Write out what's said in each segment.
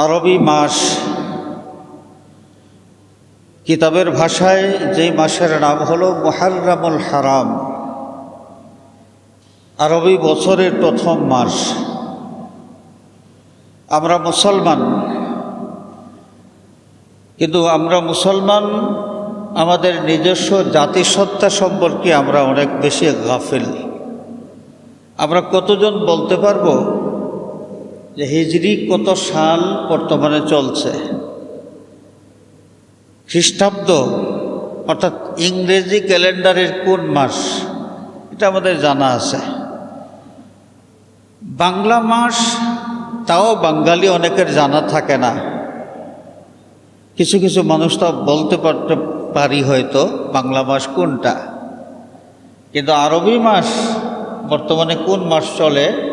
আরবি মাস। কিতাবের ভাষায় যে মাসের নাম হলো মোহাররামুল হারাম। আরবি বছরের প্রথম মাস। আমরা মুসলমান। কিন্তু আমরা মুসলমান, আমাদের নিজস্ব জাতিসত্তা সম্পর্কে আমরা অনেক বেশি গাফিল। আমরা কতজন বলতে পারব? যে হিজড়ি কত সাল বর্তমানে চলছে? খ্রিস্টাব্দ, অর্থাৎ ইংরেজি ক্যালেন্ডারের কোন মাস? এটা আমাদের জানা আছে। বাংলা মাস, তাও বাঙালি অনেকের জানা থাকে না। কিছু কিছু মানুষ তো বলতে পারতে পারি হয়তো বাংলা মাস কোনটা। কিন্তু আরবি মাস বর্তমানে কোন মাস চলে?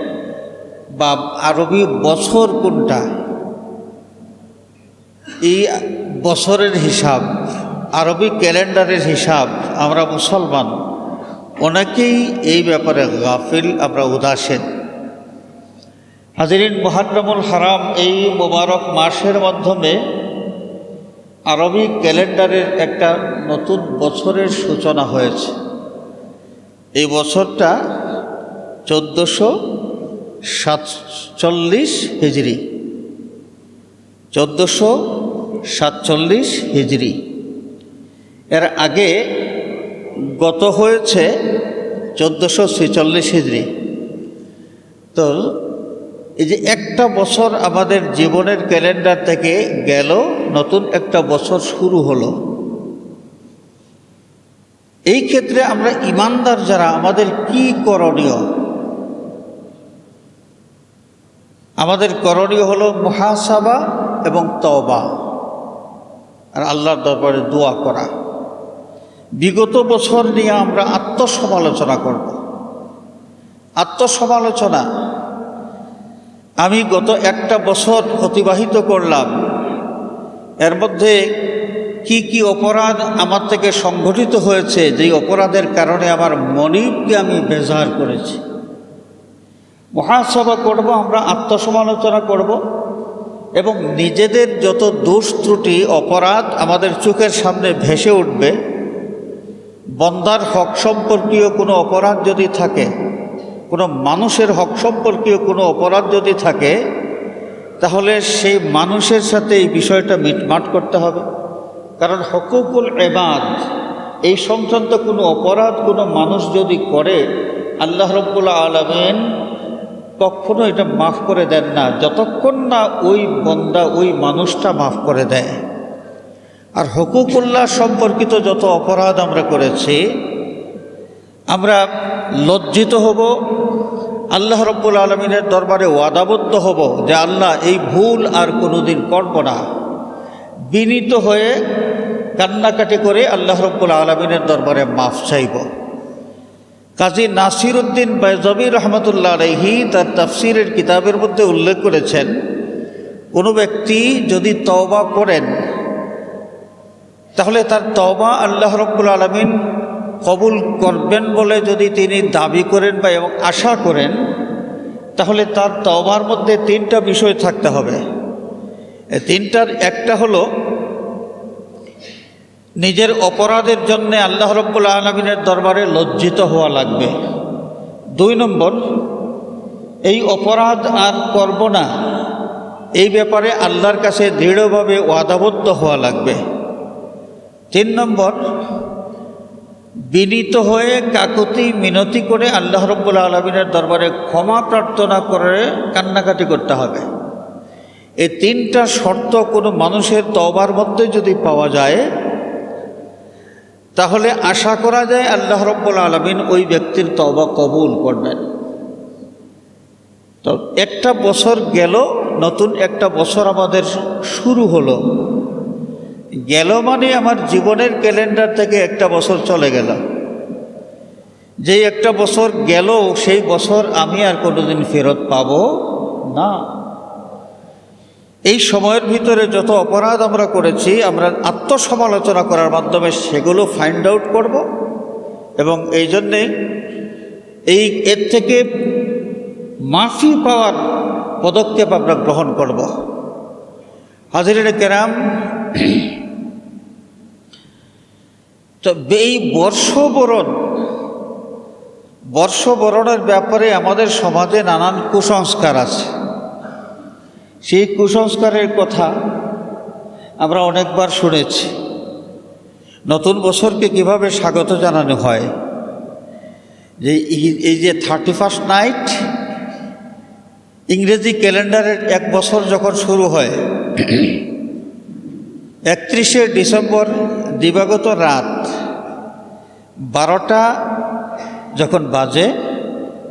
বা আরবি বছর কোনটা? এই বছরের হিসাব, আরবি ক্যালেন্ডারের হিসাব, আমরা মুসলমান। অনেকেই এই ব্যাপারে গাফিল, আমরা উদাসীন। হাজিরিন মোহারমুল হারাম এই মোবারক মাসের মাধ্যমে আরবি ক্যালেন্ডারের একটা নতুন বছরের সূচনা হয়েছে। এই বছরটা চোদ্দোশো সাতচল্লিশ হিজড়ি চোদ্দোশো সাতচল্লিশ হিজড়ি এর আগে গত হয়েছে চোদ্দোশো ছেচল্লিশ হিজড়ি তো এই যে একটা বছর আমাদের জীবনের ক্যালেন্ডার থেকে গেল, নতুন একটা বছর শুরু হলো। এই ক্ষেত্রে আমরা ইমানদার যারা, আমাদের কি করণীয়? আমাদের করণীয় হলো মহাসাবা এবং তবা আর আল্লাহর দরবারে দোয়া করা। বিগত বছর নিয়ে আমরা আত্মসমালোচনা করব। আত্মসমালোচনা। আমি গত একটা বছর অতিবাহিত করলাম। এর মধ্যে কি কি অপরাধ আমার থেকে সংঘটিত হয়েছে, যেই অপরাধের কারণে আমার মনিবকে আমি বেজার করেছি। মহাসভা করব, আমরা আত্মসমালোচনা করব, এবং নিজেদের যত দোষ ত্রুটি, অপরাধ আমাদের চোখের সামনে ভেসে উঠবে, বন্দার হক সম্পর্কীয় কোনো অপরাধ যদি থাকে, কোনো মানুষের হক সম্পর্কীয় কোনো অপরাধ যদি থাকে, তাহলে সেই মানুষের সাথে এই বিষয়টা মিটমাট করতে হবে। কারণ হকুকুল এবাদ এই সংক্রান্ত কোনো অপরাধ কোনো মানুষ যদি করে, আল্লাহ রব্বুল্লা আলমেন কখনো এটা মাফ করে দেন না। যতক্ষণ না ওই বন্দা, ওই মানুষটা মাফ করে দেয়। আর হকুকুল্লাহ সম্পর্কিত যত অপরাধ আমরা করেছি, আমরা লজ্জিত হব, আল্লাহ রব্বুল আলমিনের দরবারে ওয়াদাবদ্ধ হব যে আল্লাহ এই ভুল আর কোনো দিন করব না। বিনীত হয়ে কান্নাকাটি করে আল্লাহ রব্বুল আলমিনের দরবারে মাফ চাইব। কাজী নাসির উদ্দিন বাইজবি রহমতুল্লাহ আলহি তার তাফসিরের কিতাবের মধ্যে উল্লেখ করেছেন, কোনো ব্যক্তি যদি তওবা করেন, তাহলে তার তওবা আল্লাহ রব্বুল আলমিন কবুল করবেন বলে যদি তিনি দাবি করেন বা এবং আশা করেন, তাহলে তার তওবার মধ্যে তিনটা বিষয় থাকতে হবে। তিনটার একটা হলো নিজের অপরাধের জন্য আল্লাহ রব্বুল আলমিনের দরবারে লজ্জিত হওয়া লাগবে। দুই নম্বর, এই অপরাধ আর করব না। এই ব্যাপারে আল্লাহর কাছে দৃঢ়ভাবে ওয়াদাবদ্ধ হওয়া লাগবে। তিন নম্বর, বিনীত হয়ে কাকুতি মিনতি করে আল্লাহ রব্বুল আলমিনের দরবারে ক্ষমা প্রার্থনা করে কান্নাকাটি করতে হবে। এই তিনটা শর্ত কোনো মানুষের তবার মধ্যে যদি পাওয়া যায় তাহলে আশা করা যায় আল্লাহ রব্বুল আলমিন ওই ব্যক্তির তবা কবুল করবেন। তো একটা বছর গেল, নতুন একটা বছর আমাদের শুরু হলো। গেল মানে আমার জীবনের ক্যালেন্ডার থেকে একটা বছর চলে গেল। যে একটা বছর গেল, সেই বছর আমি আর কোনোদিন ফেরত পাব না। এই সময়ের ভিতরে যত অপরাধ আমরা করেছি, আমরা আত্মসমালোচনা করার মাধ্যমে সেগুলো ফাইন্ড আউট করব। এবং এই জন্যে এই এর থেকে মাফি পাওয়ার পদক্ষেপ আমরা গ্রহণ করব। হাজির কেরাম, তো এই বর্ষবরণ, বর্ষবরণের ব্যাপারে আমাদের সমাজে নানান কুসংস্কার আছে। সেই কুসংস্কারের কথা আমরা অনেকবার শুনেছি। নতুন বছরকে কীভাবে স্বাগত জানানো হয়? যে এই- যে থার্টি ফার্স্ট নাইট ইংরেজি ক্যালেন্ডারের এক বছর যখন শুরু হয়, একত্রিশে ডিসেম্বর দিবাগত রাত বারোটা যখন বাজে,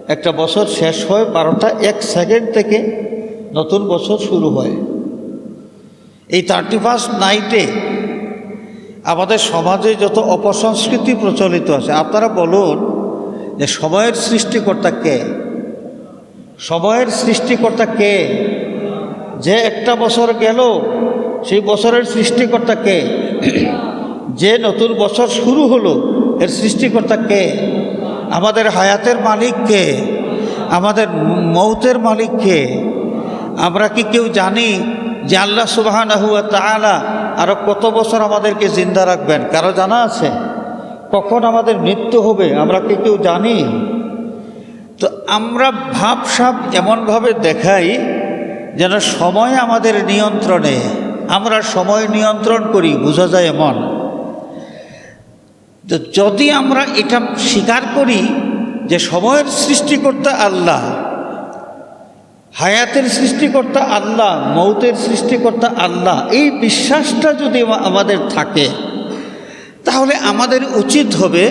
একটা বছর শেষ হয় বারোটা এক সেকেন্ড থেকে নতুন বছর শুরু হয়। এই থার্টি ফার্স্ট নাইটে আমাদের সমাজে যত অপসংস্কৃতি প্রচলিত আছে, আপনারা বলুন যে সময়ের সৃষ্টিকর্তা কে? সময়ের সৃষ্টিকর্তা কে? যে একটা বছর গেল, সেই বছরের সৃষ্টিকর্তা কে? যে নতুন বছর শুরু হলো, এর সৃষ্টিকর্তা কে? আমাদের হায়াতের মালিক কে? আমাদের মৌতের মালিক কে? আমরা কি কেউ জানি যে আল্লাহ সুবাহান হুয়া তালা আরও কত বছর আমাদেরকে জিন্দা রাখবেন? কারও জানা আছে? কখন আমাদের মৃত্যু হবে? আমরা কি কেউ জানি? তো আমরা ভাবসাব এমনভাবে দেখাই যেন সময় আমাদের নিয়ন্ত্রণে। আমরা সময় নিয়ন্ত্রণ করি, বোঝা যায় এমন। তো যদি আমরা এটা স্বীকার করি যে সময়ের সৃষ্টিকর্তা আল্লাহ হায়াতের সৃষ্টিকর্তা আল্লাহ, মৌতের সৃষ্টিকর্তা আল্লাহ, এই বিশ্বাসটা যদি আমাদের থাকে, তাহলে আমাদের উচিত হবে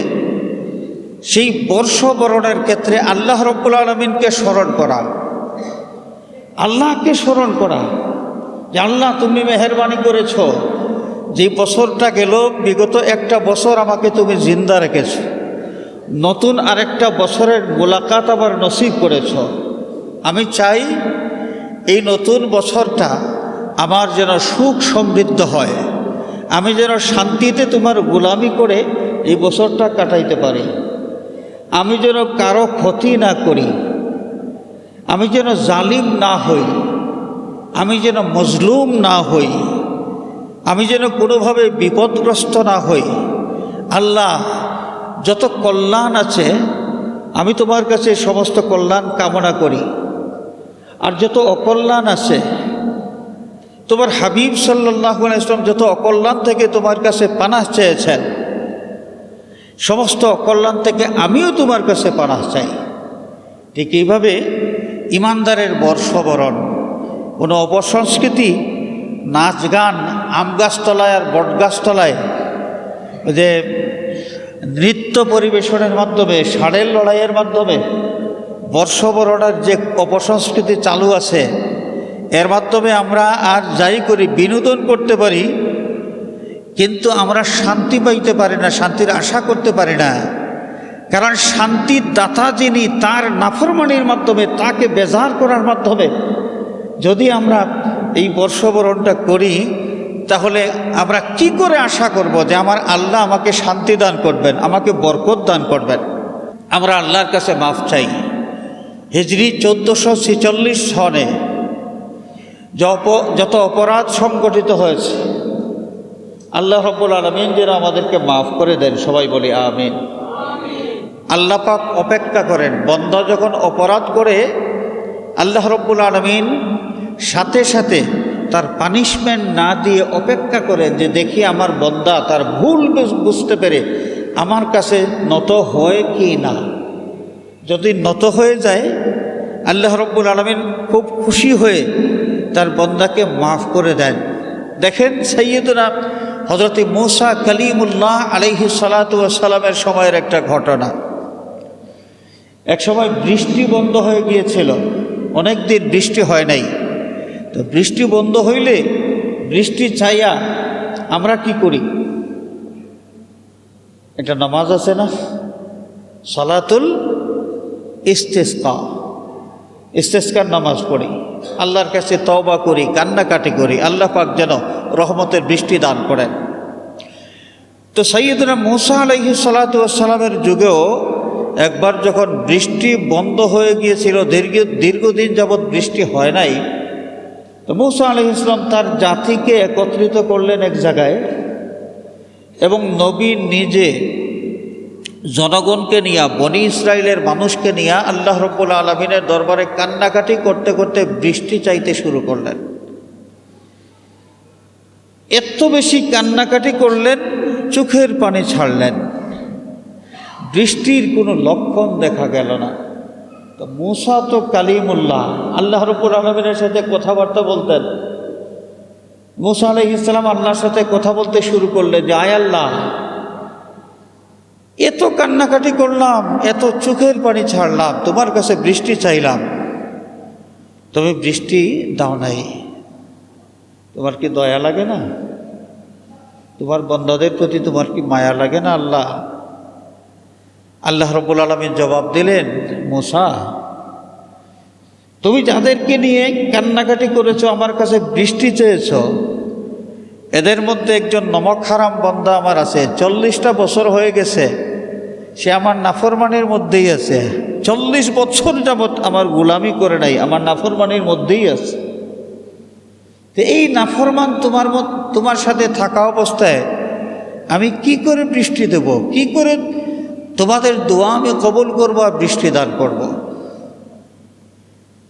সেই বর্ষবরণের ক্ষেত্রে আল্লাহ রব্বুল আলমিনকে স্মরণ করা। আল্লাহকে স্মরণ করা যে, আল্লাহ তুমি মেহরবানি করেছ যে বছরটা গেল, বিগত একটা বছর আমাকে তুমি জিন্দা রেখেছ। নতুন আরেকটা বছরের মোলাকাত আবার নসিব করেছ। আমি চাই এই নতুন বছরটা আমার যেন সুখ সমৃদ্ধ হয়। আমি যেন শান্তিতে তোমার গোলামি করে এই বছরটা কাটাইতে পারি। আমি যেন কারও ক্ষতি না করি। আমি যেন জালিম না হই। আমি যেন মজলুম না হই। আমি যেন কোনোভাবে বিপদগ্রস্ত না হই। আল্লাহ, যত কল্যাণ আছে, আমি তোমার কাছে সমস্ত কল্যাণ কামনা করি। আর যত অকল্যাণ আছে, তোমার হাবিব সাল্লাহ ইসলাম যত অকল্যাণ থেকে তোমার কাছে পানাহ চেয়েছেন, সমস্ত অকল্যাণ থেকে আমিও তোমার কাছে পানাহ চাই। ঠিক এইভাবে ইমানদারের বর্ষবরণ, কোনো অপসংস্কৃতি, নাচ গান, আম গাছতলায় আর বট গাছতলায় যে নৃত্য পরিবেশনের মাধ্যমে, ষাঁড়ের লড়াইয়ের মাধ্যমে বর্ষবরণের যে অপসংস্কৃতি চালু আছে, এর মাধ্যমে আমরা আর যাই করি, বিনোদন করতে পারি, কিন্তু আমরা শান্তি পাইতে পারি না, শান্তির আশা করতে পারি না। কারণ শান্তির দাতা যিনি, তার নাফরমানির মাধ্যমে, তাকে বেজার করার মাধ্যমে যদি আমরা এই বর্ষবরণটা করি, তাহলে আমরা কি করে আশা করব যে আমার আল্লাহ আমাকে শান্তি দান করবেন, আমাকে বরকত দান করবেন? আমরা আল্লাহর কাছে মাফ চাই। হিজরি চোদ্দোশো ছেচল্লিশ সনে যত অপরাধ সংগঠিত হয়েছে, আল্লাহ রব্বুল আলমিন যেন আমাদেরকে মাফ করে দেন, সবাই বলি আমিন। আল্লাহ পাক অপেক্ষা করেন, বন্দা যখন অপরাধ করে, আল্লাহ রব্বুল আলমিন সাথে সাথে তার পানিশমেন্ট না দিয়ে অপেক্ষা করেন যে দেখি আমার বন্দা তার ভুল বুঝতে পেরে আমার কাছে নত হয় কি না। যদি নত হয়ে যায়, আল্লাহ রব্বুল আলমিন খুব খুশি হয়ে তার বন্দাকে মাফ করে দেন। দেখেন সৈয়দনা হজরত মৌসা কালিমুল্লাহ আলহি সালাতামের সময়ের একটা ঘটনা। এক সময় বৃষ্টি বন্ধ হয়ে গিয়েছিল। অনেক দিন বৃষ্টি হয় নাই। তো বৃষ্টি বন্ধ হইলে বৃষ্টি চাইয়া আমরা কি করি? একটা নামাজ আছে না? সালাতুল ইস্তেস্কা। ইস্তেস্কার নামাজ পড়ি। আল্লাহর কাছে তওবা করি, কান্নাকাটি করি। আল্লাহ পাক যেন রহমতের বৃষ্টি দান করেন। তো সৈয়দনা মুসা আলহি সালাতামের যুগেও একবার যখন বৃষ্টি বন্ধ হয়ে গিয়েছিল, দীর্ঘ, দীর্ঘদিন যাবৎ বৃষ্টি হয় নাই, তো মৌসা আলহ ইসলাম তার জাতিকে একত্রিত করলেন এক জায়গায় এবং নবী নিজে জনগণকে নিয়ে, বনি ইসরায়েলের মানুষকে নিয়ে আল্লাহ রব্বুল আলমিনের দরবারে কান্নাকাটি করতে করতে বৃষ্টি চাইতে শুরু করলেন। এত বেশি কান্নাকাটি করলেন, চোখের পানি ছাড়লেন। বৃষ্টির কোনো লক্ষণ দেখা গেল না। তো মুসা তো কালিমুল্লাহ, আল্লাহ রব্বুল আলমিনের সাথে কথাবার্তা বলতেন। মুসা আলহ ইসলাম আল্লাহর সাথে কথা বলতে শুরু করলেন যে, আয় আল্লাহ এত কান্নাকাটি করলাম, এত চোখের পানি ছাড়লাম, তোমার কাছে বৃষ্টি চাইলাম। তবে বৃষ্টি দাও নাই। তোমার কি দয়া লাগে না? তোমার বন্ধাদের প্রতি তোমার কি মায়া লাগে না আল্লাহ? আল্লাহ রব্বুল আলমীর জবাব দিলেন, মোসা, তুমি যাদেরকে নিয়ে কান্নাকাটি করেছ, আমার কাছে বৃষ্টি চেয়েছ এদের মধ্যে একজন নমক হারাম বন্দা আমার আছে, চল্লিশটা বছর হয়ে গেছে, সে আমার নাফরমানির মধ্যেই আছে, চল্লিশ বছর যাবৎ আমার গুলামি করে নাই, আমার নাফরমানির মধ্যেই আছে। তো এই নাফরমান তোমার তোমার সাথে থাকা অবস্থায় আমি কি করে বৃষ্টি দেব? কি করে তোমাদের দোয়া আমি কবল করব আর বৃষ্টি দান করব?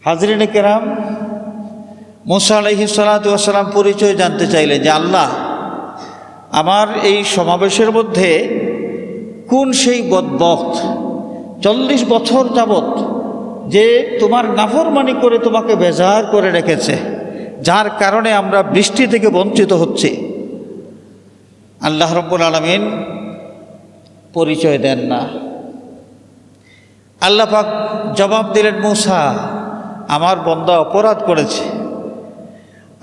হাজরিনে কেরাম মুসা আলহি সালাতাম পরিচয় জানতে চাইলেন যে আল্লাহ, আমার এই সমাবেশের মধ্যে কোন সেই বদবক্ত চল্লিশ বছর যাবৎ যে তোমার নাফরমানি করে তোমাকে বেজার করে রেখেছে, যার কারণে আমরা বৃষ্টি থেকে বঞ্চিত হচ্ছি। আল্লাহ রব্বুল আলমিন পরিচয় দেন না। আল্লাহ পাক জবাব দিলেন, মূসা, আমার বন্দা অপরাধ করেছে।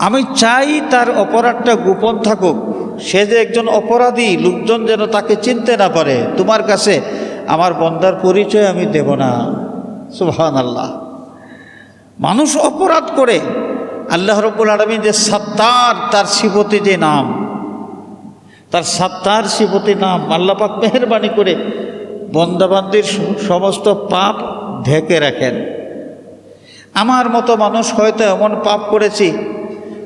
আমি চাই তার অপরাধটা গোপন থাকুক। সে যে একজন অপরাধী, লোকজন যেন তাকে চিনতে না পারে। তোমার কাছে আমার বন্দার পরিচয় আমি দেব না। সুহান আল্লাহ মানুষ অপরাধ করে। আল্লাহ রব্বুল আলমী যে সত্তার, তার শিবতী যে নাম, তার সত্তার শিবতী নাম আল্লাপাক মেহরবানি করে বন্দাবান্দির সমস্ত পাপ ঢেকে রাখেন। আমার মতো মানুষ হয়তো এমন পাপ করেছি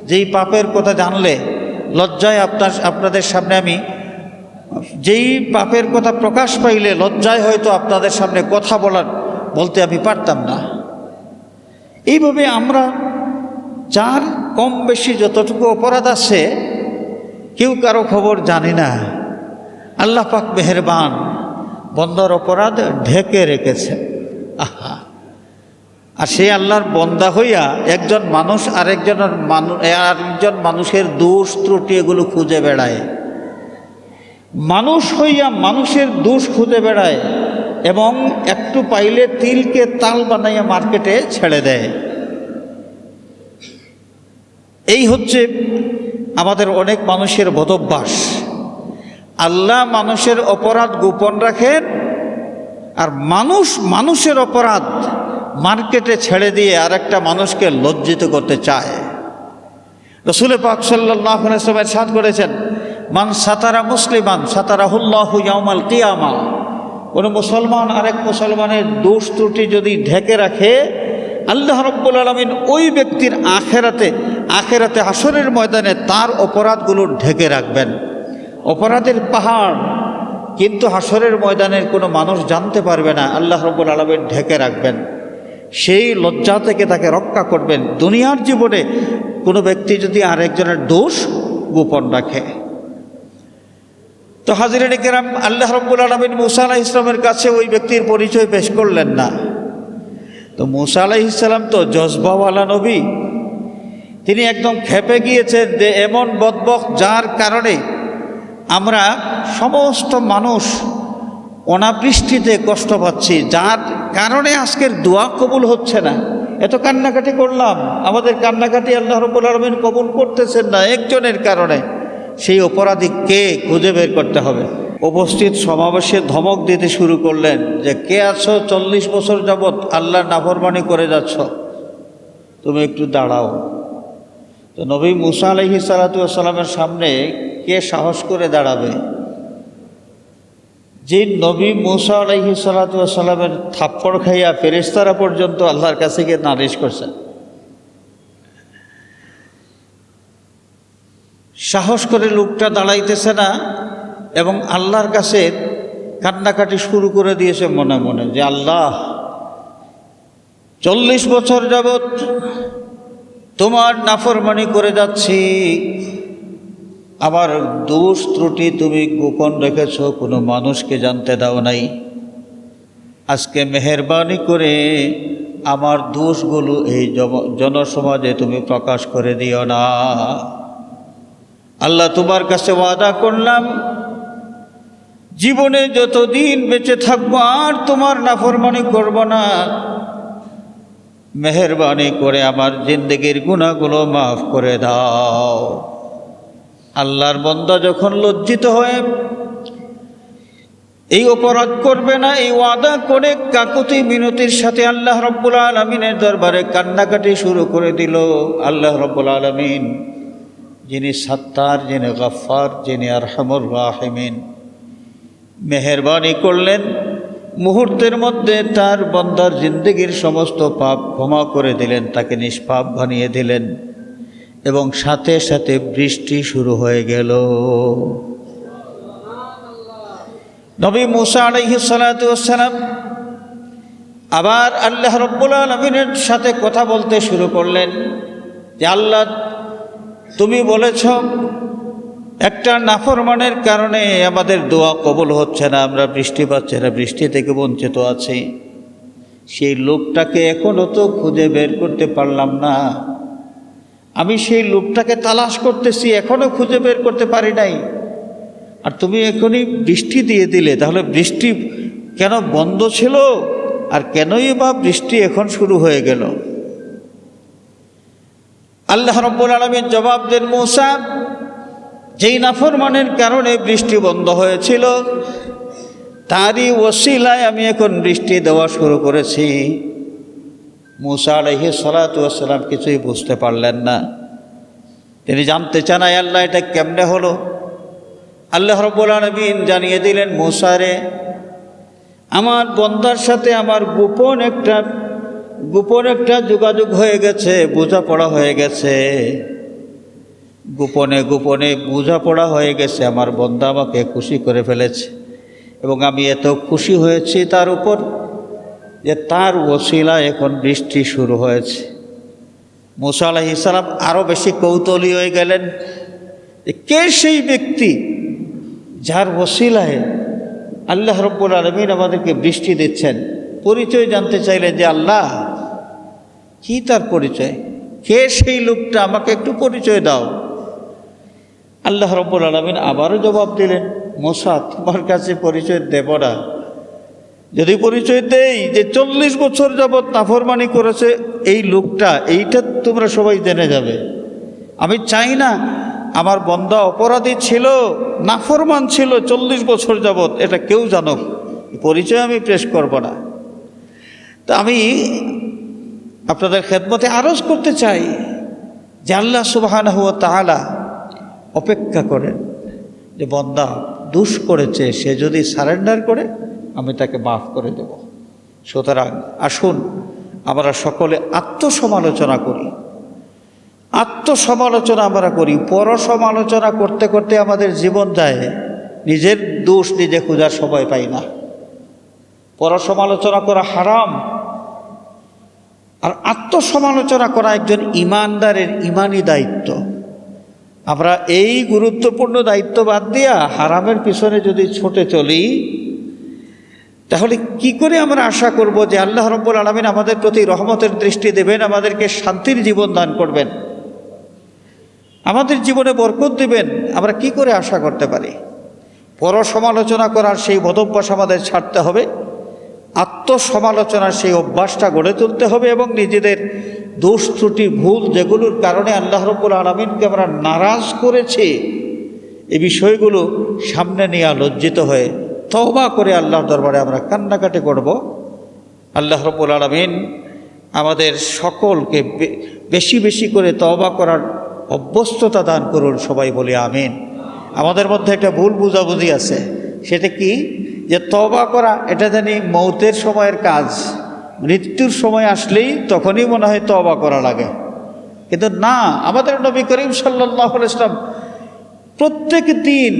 যেই পাপের কথা জানলে, লজ্জায় আপনার, আপনাদের সামনে আমি, যেই পাপের কথা প্রকাশ পাইলে লজ্জায় হয়তো আপনাদের সামনে কথা বলার বলতে আমি পারতাম না। এইভাবে আমরা, যার কম বেশি যতটুকু অপরাধ আছে, কেউ কারও খবর জানি না। আল্লাহ পাক মেহরবান, বন্দর অপরাধ ঢেকে রেখেছে আহা। আর সেই আল্লাহর বন্দা হইয়া একজন মানুষ আরেকজনের মানুষ আরেকজন মানুষের দোষ ত্রুটি এগুলো খুঁজে বেড়ায়। মানুষ হইয়া মানুষের দোষ খুঁজে বেড়ায় এবং একটু পাইলে তিলকে তাল বানাইয়া মার্কেটে ছেড়ে দেয়। এই হচ্ছে আমাদের অনেক মানুষের বদভ্যাস। আল্লাহ মানুষের অপরাধ গোপন রাখেন আর মানুষ মানুষের অপরাধ মার্কেটে ছেড়ে দিয়ে আর একটা মানুষকে লজ্জিত করতে চায়। রসুলে পাক সাল্লামের সাথ করেছেন, মান সাতারা মুসলিমান সাতারা হুল্লাহ ইয়ামাল কিয়ামা। কোনো মুসলমান আরেক মুসলমানের দোষ ত্রুটি যদি ঢেকে রাখে, আল্লাহ রব্বুল আলমিন ওই ব্যক্তির আখেরাতে আখেরাতে আসরের ময়দানে তার অপরাধগুলো ঢেকে রাখবেন। অপরাধের পাহাড়, কিন্তু হাসরের ময়দানের কোনো মানুষ জানতে পারবে না, আল্লাহ রব্বুল আলমিন ঢেকে রাখবেন। সেই লজ্জা থেকে তাকে রক্ষা করবেন। দুনিয়ার জীবনে কোনো ব্যক্তি যদি আরেকজনের দোষ গোপন রাখে। তো হাজিরেন কেরাম, আল্লাহ রব্বুল আলমিন মুসা আলাহ ইসলামের কাছে ওই ব্যক্তির পরিচয় পেশ করলেন না। তো মুসা আলাহ ইসলাম তো জজবাওয়ালা নবী। তিনি একদম খেপে গিয়েছেন যে এমন বদবক যার কারণে আমরা সমস্ত মানুষ অনাবৃষ্টিতে কষ্ট পাচ্ছি, যার কারণে আজকের দোয়া কবুল হচ্ছে না। এত কান্নাকাটি করলাম। আমাদের কান্নাকাটি আল্লাহ রব্বুল আলমিন কবুল করতেছেন না একজনের কারণে। সেই অপরাধী কে খুঁজে বের করতে হবে? উপস্থিত সমাবেশে ধমক দিতে শুরু করলেন যে, কে আছো? চল্লিশ বছর যাবৎ আল্লাহ নাফরমানি করে যাচ্ছ। তুমি একটু দাঁড়াও। তো নবী মুসা আলহি সালাতামের সামনে কে সাহস করে দাঁড়াবে? যে নবী মুসা আলহি সালাতামের থাপ্পড় খাইয়া ফেরেস্তারা পর্যন্ত আল্লাহর কাছে গিয়ে নালিশ করছেন সাহস করে লোকটা দাঁড়াইতেছে না এবং আল্লাহর কাছে কান্নাকাটি শুরু করে দিয়েছে মনে মনে যে, আল্লাহ, চল্লিশ বছর যাবৎ তোমার নাফরমানি করে যাচ্ছি। আমার দোষ ত্রুটি তুমি গোপন রেখেছ, কোনো মানুষকে জানতে দাও নাই। আজকে মেহরবানি করে আমার দোষগুলো এই জনসমাজে তুমি প্রকাশ করে দিও না। আল্লাহ তোমার কাছে ওয়াদা করলাম, জীবনে যতদিন বেঁচে থাকব আর তোমার নাফরমানি করব না। মেহরবানি করে আমার জিন্দগির গুণাগুলো মাফ করে দাও। আল্লাহর বন্দা যখন লজ্জিত হয়ে এই অপরাধ করবে না, এই ওয়াদা করে কাকুতি মিনতির সাথে আল্লাহ রব্বুল আলমিনের দরবারে কান্নাকাটি শুরু করে দিল। আল্লাহ রব্বুল আলমিন যিনি সাত্তার, যিনি গফার যিনি আরহামুর রাহিমিন মেহরবানি করলেন, মুহূর্তের মধ্যে তার বন্দার জিন্দগির সমস্ত পাপ ক্ষমা করে দিলেন, তাকে নিষ্পাপ বানিয়ে দিলেন। এবং সাথে সাথে বৃষ্টি শুরু হয়ে গেল। নবী মুসা আলাইহি সালাম আবার আল্লাহ রব্বুল আলমিনের সাথে কথা বলতে শুরু করলেন যে, আল্লাহ, তুমি বলেছ, একটা নাফরমানের কারণে আমাদের দোয়া কবল হচ্ছে না, আমরা বৃষ্টি পাচ্ছি না, বৃষ্টি থেকে বঞ্চিত আছি। সেই লোকটাকে এখনও তো খুঁজে বের করতে পারলাম না। আমি সেই লোকটাকে তালাশ করতেছি এখনও খুঁজে বের করতে পারি নাই। আর তুমি এখনই বৃষ্টি দিয়ে দিলে, তাহলে বৃষ্টি কেন বন্ধ ছিল? আর কেনই বা বৃষ্টি এখন শুরু হয়ে গেল? আল্লাহ রব্বুল আলমীর জবাব দেন, মৌসা, যেই নাফরমানের কারণে বৃষ্টি বন্ধ হয়েছিল, তারই ওসিলায় আমি এখন বৃষ্টি দেওয়া শুরু করেছি। মুসা আলহি সালাতাম কিছুই বুঝতে পারলেন না। তিনি জানতে চান, আয় আল্লাহ, এটা কেমনে হলো? আল্লাহ রব্বুল আলমিন জানিয়ে দিলেন মুসারে আমার বন্দার সাথে আমার গোপন একটা গোপন একটা যোগাযোগ হয়ে গেছে, বোঝাপড়া হয়ে গেছে। গোপনে গোপনে বোঝাপড়া হয়ে গেছে, আমার বন্দা আমাকে খুশি করে ফেলেছে এবং আমি এত খুশি হয়েছি তার উপর। যে তার ওসিলা এখন বৃষ্টি শুরু হয়েছে। মুসা আলাহ ইসলাম আরও বেশি কৌতূহলী হয়ে গেলেন কে সেই ব্যক্তি যার ওসিলায় আল্লাহ রব্বুল আলমিন আমাদেরকে বৃষ্টি দিচ্ছেন? পরিচয় জানতে চাইলেন যে আল্লাহ, কি তার পরিচয়? কে সেই লোকটা? আমাকে একটু পরিচয় দাও। আল্লাহ রব্বুল আলমিন আবারও জবাব দিলেন, মোসা, তোমার কাছে পরিচয় দেব না। যদি পরিচয় দেই যে চল্লিশ বছর যাবৎ নাফরমানি করেছে এই লোকটা, এইটা তোমরা সবাই জেনে যাবে। আমি চাই না আমার বন্দা অপরাধী ছিল, নাফরমান ছিল চল্লিশ বছর যাবৎ, এটা কেউ জানুক। পরিচয় আমি পেশ করব না। তা আমি আপনাদের খেদমতে আরজ করতে চাই যে আল্লাহ সুবাহান হুয়া তাহলা অপেক্ষা করেন যে বন্দা দুষ করেছে, সে যদি সারেন্ডার করে আমি তাকে মাফ করে দেব। সুতরাং আসুন আমরা সকলে আত্মসমালোচনা করি। আত্মসমালোচনা আমরা করি পর সমালোচনা করতে করতে আমাদের জীবন যায়, নিজের দোষ নিজে খোঁজার সময় পাই না। পর সমালোচনা করা হারাম। আর আত্মসমালোচনা করা একজন ইমানদারের ইমানই দায়িত্ব। আমরা এই গুরুত্বপূর্ণ দায়িত্ব বাদ দিয়া হারামের পিছনে যদি ছুটে চলি তাহলে কি করে আমরা আশা করব যে আল্লাহ রব্বুল আলমিন আমাদের প্রতি রহমতের দৃষ্টি দেবেন, আমাদেরকে শান্তির জীবন দান করবেন? আমাদের জীবনে বরকত দেবেন, আমরা কি করে আশা করতে পারি? পর সমালোচনা করার সেই বদভ্যাস আমাদের ছাড়তে হবে, আত্মসমালোচনার সেই অভ্যাসটা গড়ে তুলতে হবে এবং নিজেদের দোষ, ত্রুটি, ভুল যেগুলোর কারণে আল্লাহ রব্বুল আলমিনকে আমরা নারাজ করেছি এই বিষয়গুলো সামনে নিয়ে লজ্জিত হয়ে তওবা করে আল্লাহর দরবারে আমরা কান্নাকাটি করব। আল্লাহ রব্বুল আলমিন আমাদের সকলকে বেশি বেশি করে তওবা করার অভ্যস্ততা দান করুন সবাই বলি আমিন। আমাদের মধ্যে একটা ভুল বুঝাবুঝি আছে, সেটা কি? যে তবা করা, এটা জানি মৌতের সময়ের কাজ। মৃত্যুর সময় আসলেই তখনই মনে হয় তবা করা লাগে। কিন্তু না, আমাদের নবী করিম সাল্লাহ ইসলাম প্রত্যেক দিন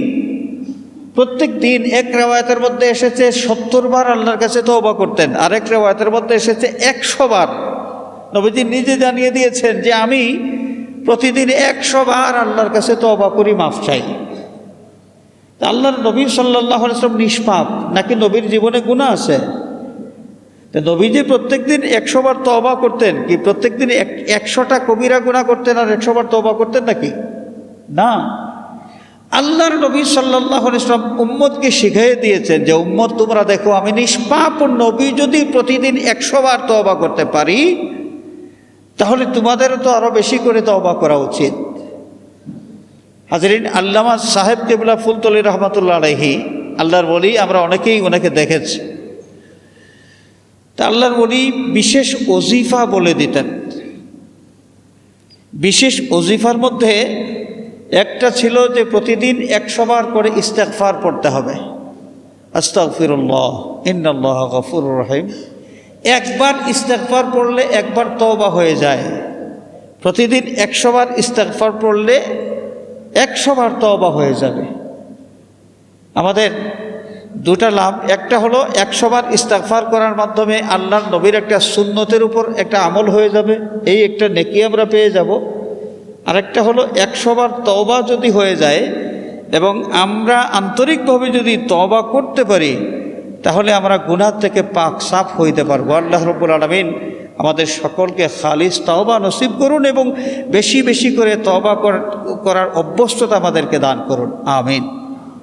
প্রত্যেক দিন এক রেওয়ায়তের মধ্যে এসেছে সত্তর বার আল্লাহর কাছে তওবা করতেন আরেক রেওয়ায়তের মধ্যে এসেছে একশো বার। নবীজি নিজে জানিয়ে দিয়েছেন যে আমি প্রতিদিন একশো বার আল্লাহর কাছে তওবা করি, মাফ চাই। আল্লাহর নবী সাল্লাহ আসলাম নিষ্পাপ, নাকি নবীর জীবনে গুণা আছে? তা নবী যে প্রত্যেক দিন একশো বার তবা করতেন, কি প্রত্যেক দিন এক, একশোটা কবিরা গুণা করতেন আর একশো বার তবা করতেন নাকি? না। আল্লাহর নবী সাল্লাহ ইসলাম উম্মদকে শিখিয়ে দিয়েছেন যে উম্মদ তোমরা দেখো, আমি নিষ্পাপ নবী যদি প্রতিদিন একশো বার তবা করতে পারি, তাহলে তোমাদেরও তো আরও বেশি করে তবা করা উচিত। হাজরিন, আল্লামা সাহেব কেবলা ফুলতলি রহমতুল্লাহ আলহি আল্লাহর বলি, আমরা অনেকেই ওনাকে দেখেছি। তা আল্লাহর বলি বিশেষ অজিফা বলে দিতেন। বিশেষ অজিফার মধ্যে একটা ছিল যে প্রতিদিন একশো বার করে ইস্তেকফার পড়তে হবে। আস্তাগফিরুল্লাহ, ইন্নাল্লাহ গফুর রহিম। একবার ইস্তেকফার পড়লে একবার তওবা হয়ে যায়। প্রতিদিন একশো বার ইস্তেকফার পড়লে একশো বার তওবা হয়ে যাবে। আমাদের দুটা লাভ, একটা হলো একশো বার ইস্তেকফার করার মাধ্যমে আল্লাহর নবীর একটা সুন্নতের উপর একটা আমল হয়ে যাবে। এই একটা নেকি আমরা পেয়ে যাব। আরেকটা হলো একশোবার তবা যদি হয়ে যায় এবং আমরা আন্তরিকভাবে যদি তবা করতে পারি, তাহলে আমরা গুনার থেকে পাক সাফ হইতে পারব। আল্লাহ রব্বুল আলমিন আমাদের সকলকে খালিজ তওবা নসিব করুন এবং বেশি বেশি করে তবা কর- করার অভ্যস্ততা আমাদেরকে দান করুন। আমিন।